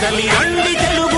కదలి అండి తెలుగు